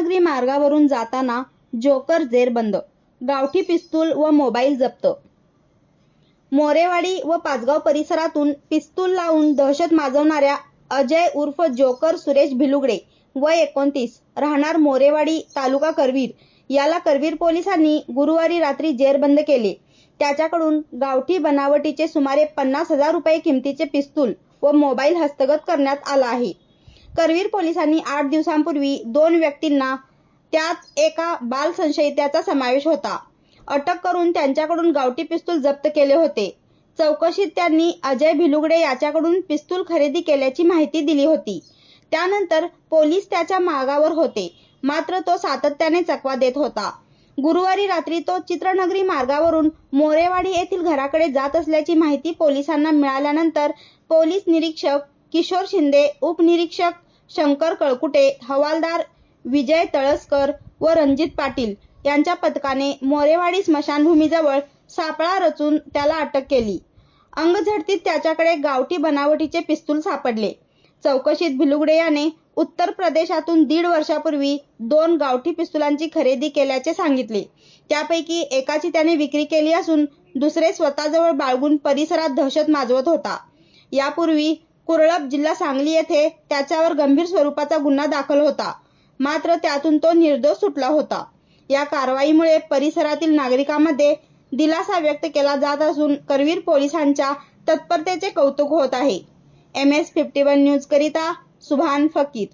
मार्गावरून जाताना जोकर जेरबंद गावठी पिस्तूल व मोबाईल जप्त. मोरेवाडी व पाचगाव परिसरातून पिस्तूल लावून दहशत माजवणाऱ्या अजय उर्फ जोकर सुरेश भिलुगडे वय एकोणतीस राहणार मोरेवाडी तालुका करवीर. याला करवीर पोलिसांनी गुरुवारी रात्री जेरबंद केले. त्याच्याकडून गावठी बनावटीचे सुमारे पन्नास हजार रुपये किमतीचे पिस्तूल व मोबाईल हस्तगत करण्यात आला आहे. करवीर पोलिसांनी आठ दिवसांपूर्वी दोन व्यक्तींना त्यात एका बाल संशयिताचा समावेश होता. अटक करून त्यांच्याकडून गावठी पिस्तूल जप्त केले होते. चौकशीत त्यांनी अजय भिलुगडे याच्याकडून पिस्तूल खरेदी केल्याची माहिती दिली होती. त्यानंतर पोलीस त्याच्या मागावर होते. मात्र तो सातत्याने चकवा देत होता. गुरुवारी रात्री तो चित्रनगरी मार्गावरून मोरेवाडी येथील घराकडे जात असल्याची माहिती पोलिसांना मिळाल्यानंतर पोलीस निरीक्षक किशोर शिंदे उपनिरीक्षक शंकर कळकुटे हवालदार विजय तळसकर व रणजित पाटील यांच्या पथकाने मोरेवाडी स्मशानभूमीजवळ सापळा रचून त्याला अटक केली. अंगझडतीत त्याच्याकडे गावठी बनावटीचे पिस्तूल सापडले. चौकशीत भिलुगडे याने उत्तर प्रदेशातून दीड वर्षापूर्वी दोन गावठी पिस्तुलांची खरेदी केल्याचे सांगितले. त्यापैकी एकाची त्याने विक्री केली असून दुसरे स्वतःजवळ बाळगून परिसरात दहशत माजवत होता. यापूर्वी कुरळप जिल्हा सांगली येथे त्याच्यावर गंभीर स्वरूपाचा गुन्हा दाखल होता. मात्र त्यातून तो निर्दोष सुटला होता. या कारवाईमुळे परिसरातील नागरिकांमध्ये दिलासा व्यक्त केला जात असून करवीर पोलिसांच्या तत्परतेचे कौतुक होत आहे. M S fifty one news करिता सुभान फकीर.